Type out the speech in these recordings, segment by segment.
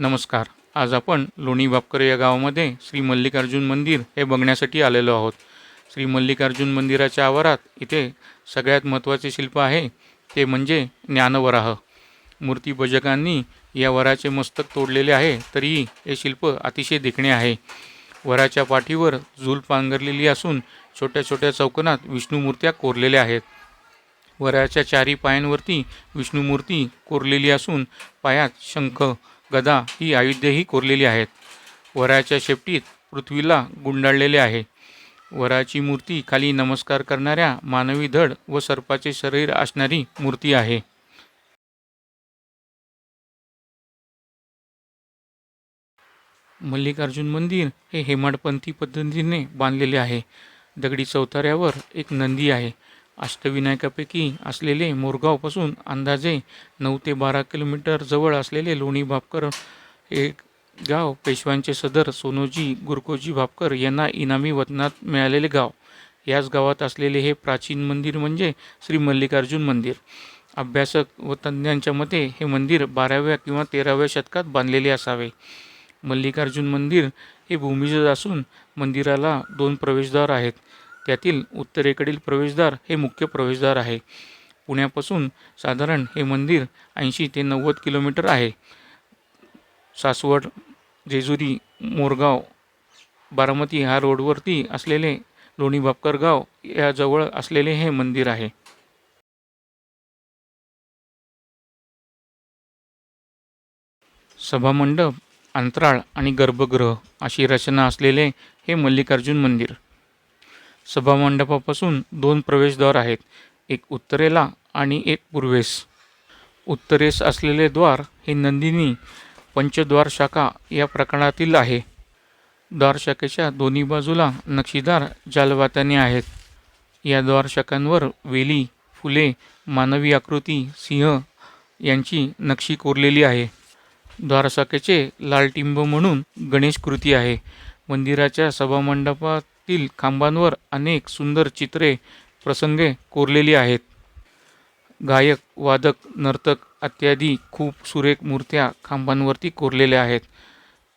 नमस्कार. आज आपण लोणी बापकर या गावामध्ये श्री मल्लिकार्जुन मंदिर हे बघण्यासाठी आलेलो आहोत. श्री मल्लिकार्जुन मंदिराच्या आवारात इथे सगळ्यात महत्त्वाचे शिल्प आहे ते म्हणजे ज्ञानवराह. मूर्तीभजकांनी या वराचे मस्तक तोडलेले आहे तरीही हे शिल्प अतिशय देखणे आहे. वराच्या पाठीवर झूल पांघरलेली असून छोट्या छोट्या चौकोनात विष्णूमूर्त्या कोरलेल्या आहेत. वराच्या चारी पायांवरती विष्णूमूर्ती कोरलेली असून पायात शंख गदा ही आयुधेही कोरलेली आहेत. वराच्या शेपटीत पृथ्वीला गुंडाळलेले आहे. वराची मूर्ती खाली नमस्कार करणाऱ्या मानवी धड व सर्पाचे शरीर असणारी मूर्ती आहे. मल्लिकार्जुन मंदिर हे हेमाडपंथी पद्धतीने बांधलेले आहे. दगडी चौताऱ्यावर एक नंदी आहे. अष्टविनायकापैकी असलेले मोरगावपासून अंदाजे नऊ ते बारा किलोमीटर जवळ असलेले लोणी भापकर हे गाव पेशव्यांचे सदर सोनोजी गुरकोजी भापकर यांना इनामी वतनात मिळालेले गाव. याच गावात असलेले हे प्राचीन मंदिर म्हणजे श्री मल्लिकार्जुन मंदिर. अभ्यासक व तज्ज्ञांच्या मते हे मंदिर बाराव्या किंवा तेराव्या शतकात बांधलेले असावे. मल्लिकार्जुन मंदिर हे भूमिजल असून मंदिराला दोन प्रवेशद्वार आहेत. त्यातील उत्तरेकडील प्रवेशद्वार हे मुख्य प्रवेशद्वार आहे. पुण्यापासून साधारण हे मंदिर ऐंशी ते नव्वद किलोमीटर आहे. सासवड जेजुरी मोरगाव बारामती ह्या रोडवरती असलेले लोणी बापकर गाव याजवळ असलेले हे मंदिर आहे. सभामंडप अंतराळ आणि गर्भगृह अशी रचना असलेले हे मल्लिकार्जुन मंदिर. सभामंडपापासून दोन प्रवेशद्वार आहेत एक उत्तरेला आणि एक पूर्वेस. उत्तरेस असलेले द्वार हे नंदिनी पंचद्वार शाखा या प्रकरणातील आहे. द्वारशाखेच्या दोन्ही बाजूला नक्षीदार जालवाताने आहेत. या द्वारशाखांवर वेली फुले मानवी आकृती सिंह यांची नक्षी कोरलेली आहे. द्वारशाखेचे लालटिंब म्हणून गणेश कृती आहे. मंदिराच्या सभामंडपात तील खांबांवर अनेक सुंदर चित्रे प्रसंगे कोरलेली आहेत. गायक वादक नर्तक इत्यादी खूप सुरेख मूर्त्या खांबांवरती कोरलेल्या आहेत.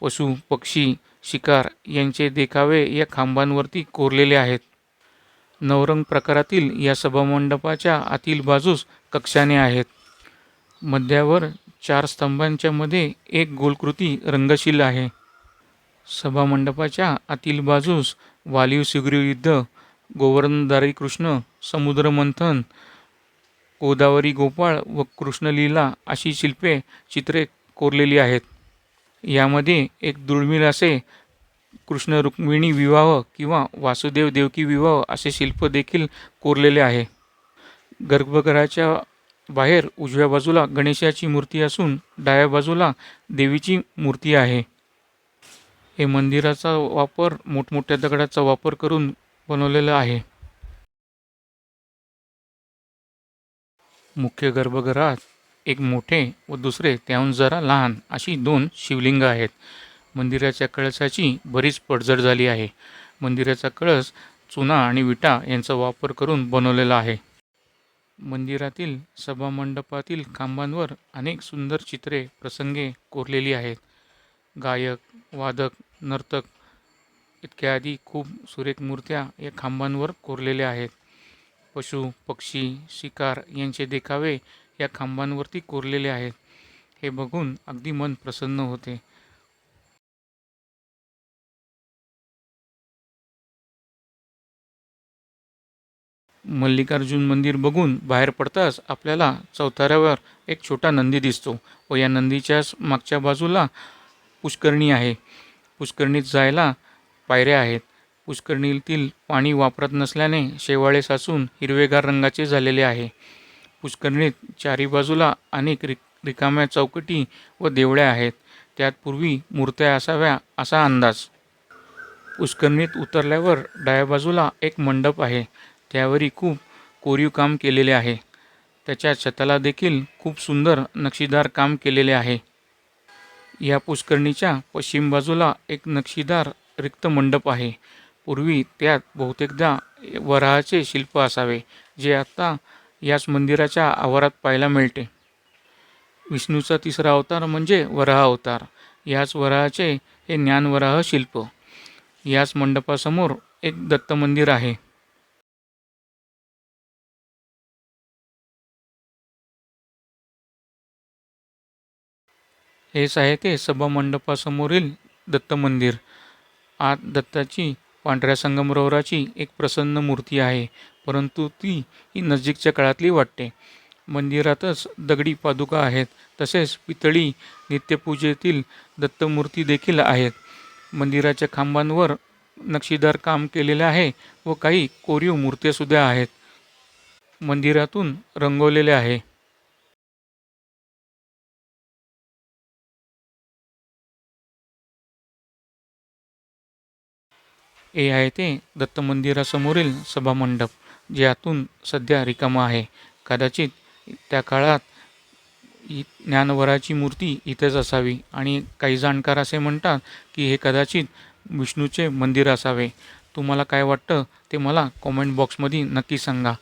पशु पक्षी शिकार यांचे देखावे या खांबांवरती कोरलेले आहेत. नवरंग प्रकारातील या सभामंडपाच्या आतील बाजूस कक्षाने आहेत. मध्यावर चार स्तंभांच्या मध्ये एक गोलकृती रंगशील आहे. सभामंडपाच्या आतील बाजूस वालीव सुग्रीव युद्ध गोवर्धनधारी कृष्ण समुद्रमंथन गोदावरी गोपाळ व कृष्णलीला अशी शिल्पे चित्रे कोरलेली आहेत. यामध्ये एक दुर्मिळ असे कृष्ण रुक्मिणी विवाह किंवा वासुदेव देवकी विवाह असे शिल्प देखील कोरलेले आहे. गर्भगृहाच्या बाहेर उजव्या बाजूला गणेशाची मूर्ती असून डाव्या बाजूला देवीची मूर्ती आहे. हे मंदिराचा वापर मोठमोठ्या दगडाचा वापर करून बनवलेला आहे. मुख्य गर्भगृहात एक मोठे व दुसरे त्याहून जरा लहान अशी दोन शिवलिंग आहेत. मंदिराच्या कळसाची बरीच पडझड झाली आहे. मंदिराचा कळस चुना आणि विटा यांचा वापर करून बनवलेला आहे. मंदिरातील सभामंडपातील खांबांवर अनेक सुंदर चित्रे प्रसंगे कोरलेली आहेत. गायक वादक नर्तक इत्यादी खूप सुरेख मूर्त्या या खांबांवर कोरलेल्या आहेत. पशु पक्षी शिकार यांचे देखावे या खांबांवरती कोरलेले आहेत. हे बघून अगदी मन प्रसन्न होते. मल्लिकार्जुन मंदिर बघून बाहेर पडताच आपल्याला चौथाऱ्यावर एक छोटा नंदी दिसतो व या नंदीच्याच मागच्या बाजूला पुष्करणी आहे. पुष्करणीत जायला पायऱ्या आहेत. पुष्करणीतील पाणी वापरत नसल्याने शेवाळे साचून हिरवेगार रंगाचे झालेले आहे. पुष्करणीत चारी बाजूला अनेक रिक रिकाम्या चौकटी व देवळ्या आहेत. त्यात पूर्वी मूर्त्या असाव्या असा अंदाज. पुष्करणीत उतरल्यावर डाव्या बाजूला एक मंडप आहे. त्यावरही खूप कोरीव काम केलेले आहे. त्याच्या छताला देखील खूप सुंदर नक्षीदार काम केलेले आहे. या पुष्करणीच्या पश्चिम बाजूला एक नक्षीदार रिक्त मंडप आहे. पूर्वी त्यात बहुतेकदा वराहाचे शिल्प असावे जे आता याच मंदिराच्या आवारात पाहायला मिळते. विष्णूचा तिसरा अवतार म्हणजे वराह अवतार. याच वराहाचे हे ज्ञानवराह शिल्प. याच मंडपासमोर एक दत्त मंदिर आहे. हेच आहे ते सभा मंडपासमोरील दत्त मंदिर आत दत्ताची पांढऱ्या संगमरवराची एक प्रसन्न मूर्ती आहे परंतु ती ही नजीकच्या काळातली वाटते. मंदिरातच दगडी पादुका आहेत तसेच पितळी नित्यपूजेतील दत्तमूर्ती देखील आहेत. मंदिराच्या खांबांवर नक्षीदार काम केलेले आहे व काही कोरीव मूर्त्यासुद्धा आहेत. मंदिरातून रंगवलेले आहे. हे आहे ते दत्त मंदिरासमोरील सभामंडप ज्यातून सध्या रिकामा आहे. कदाचित त्या काळात इ ज्ञानवराची मूर्ती इथेच असावी. आणि काही जाणकार असे म्हणतात की हे कदाचित विष्णूचे मंदिर असावे. तुम्हाला काय वाटतं ते मला कॉमेंट बॉक्समध्ये नक्की सांगा.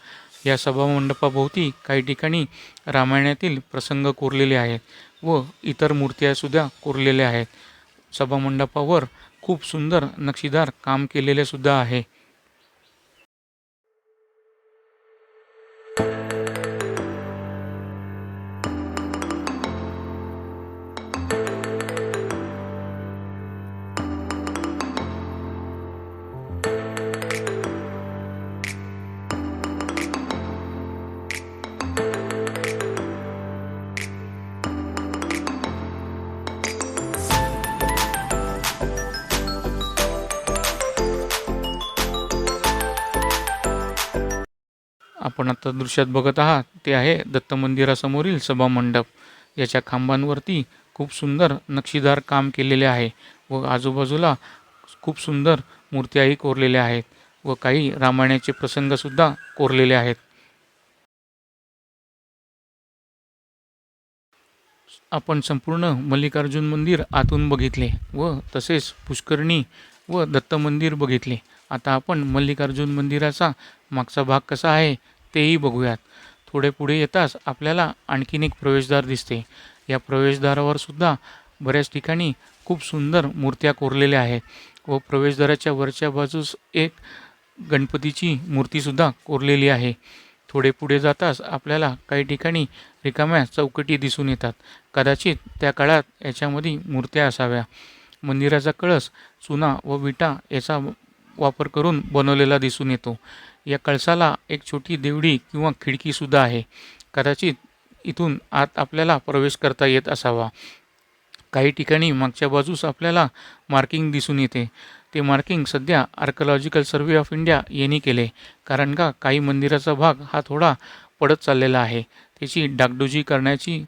या सभामंडपाभोवती काही ठिकाणी रामायणातील प्रसंग कोरलेले आहेत व इतर मूर्त्यासुद्धा कोरलेल्या आहेत. सभामंडपावर खूप सुंदर नक्षीदार काम केलेले सुद्धा आहे. आपण आता दृश्यात बघत आहात ते आहे दत्त मंदिरासमोरील सभामंडप याच्या खांबांवरती खूप सुंदर नक्षीदार काम केलेले आहे व आजूबाजूला खूप सुंदर मूर्त्याही कोरलेल्या आहेत व काही रामायणाचे प्रसंगसुद्धा कोरलेले आहेत. आपण संपूर्ण मल्लिकार्जुन मंदिर आतून बघितले व तसेच पुष्करणी व दत्त मंदिर बघितले. आता आपण मल्लिकार्जुन मंदिराचा मागचा भाग कसा आहे तेही बघूयात. थोडे पुढे येताच आपल्याला आणखीन एक प्रवेशद्वार दिसते. या प्रवेशद्वारावर सुद्धा बऱ्याच ठिकाणी खूप सुंदर मूर्त्या कोरलेल्या आहेत व प्रवेशद्वाराच्या वरच्या बाजूस एक गणपतीची मूर्तीसुद्धा कोरलेली आहे. थोडे पुढे जाताच आपल्याला काही ठिकाणी रिकाम्या चौकटी दिसून येतात. कदाचित त्या काळात याच्यामध्ये मूर्त्या असाव्या. मंदिराचा कळस चुना व विटा याचा वापर करून बनवलेला दिसून येतो. या कळसाला एक छोटी देवडी किंवा खिडकीसुद्धा आहे. कदाचित इथून आत आपल्याला प्रवेश करता येत असावा. काही ठिकाणी मागच्या बाजूस आपल्याला मार्किंग दिसून येते. ते मार्किंग सध्या आर्कॉलॉजिकल सर्वे ऑफ इंडिया यांनी केले. कारण का काही मंदिराचा भाग हा थोडा पडत चाललेला आहे. त्याची डागडुजी करण्याची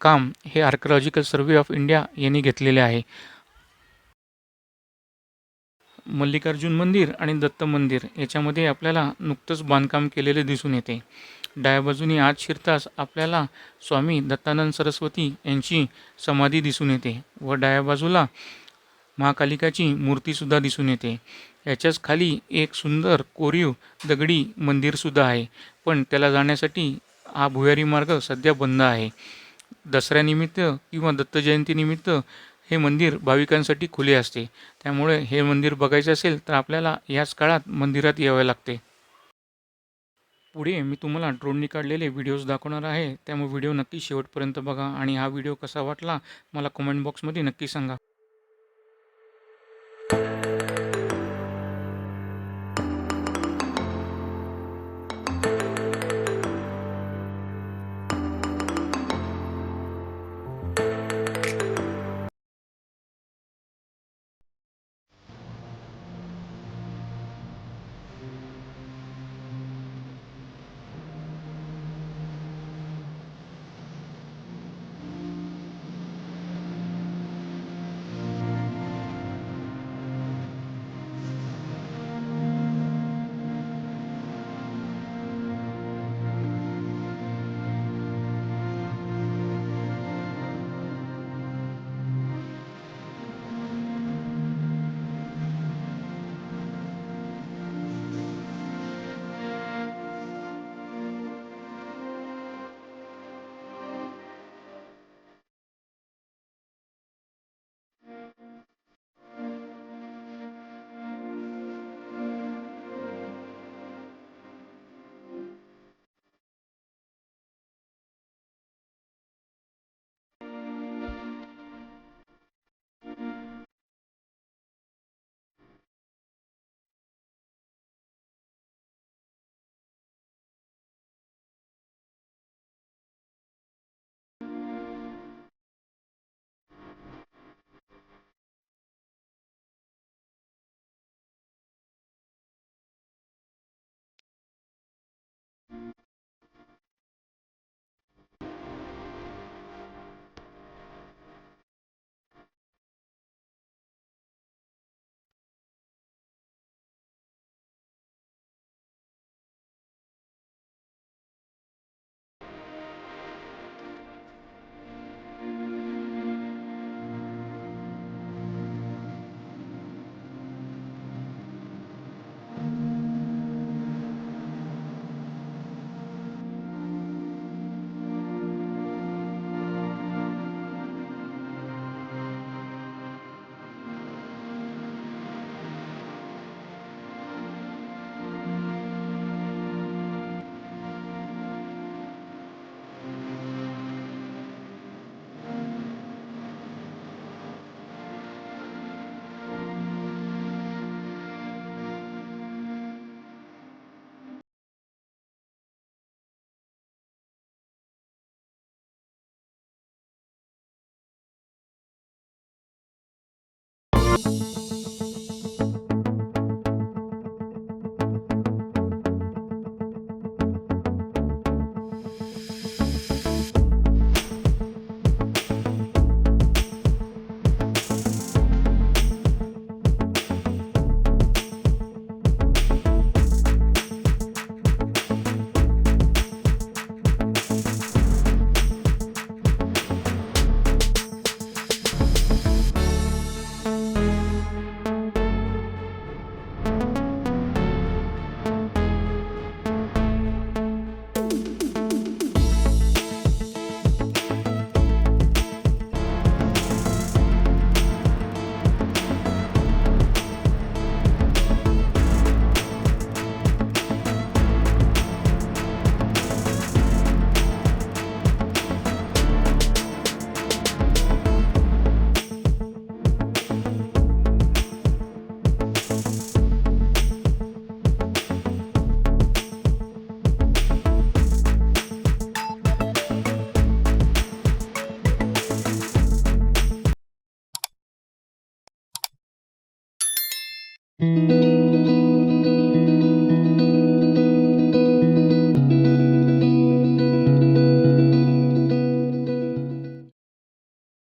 काम हे आर्कॉलॉजिकल सर्वे ऑफ इंडिया यांनी घेतलेले आहे. मल्लिकार्जुन मंदिर आणि दत्त मंदिर याच्यामध्ये आपल्याला नुकतंच बांधकाम केलेले दिसून येते. डाव्या बाजूने आत शिरताच आपल्याला स्वामी दत्तानंद सरस्वती यांची समाधी दिसून येते व डाव्या बाजूला महाकालिकाची मूर्तीसुद्धा दिसून येते. याच्याच खाली एक सुंदर कोरीव दगडी मंदिरसुद्धा आहे. पण त्याला जाण्यासाठी हा भुयारी मार्ग सध्या बंद आहे. दसऱ्यानिमित्त किंवा दत्त जयंतीनिमित्त हे मंदिर भाविकांसाठी खुले असते. त्यामुळे हे मंदिर बघायचं असेल तर आपल्याला याच काळात मंदिरात यावे लागते. पुढे मी तुम्हाला ड्रोननी काढलेले व्हिडिओज दाखवणार आहे. त्यामुळे व्हिडिओ नक्की शेवटपर्यंत बघा आणि हा व्हिडिओ कसा वाटला मला कमेंट बॉक्समध्ये नक्की सांगा.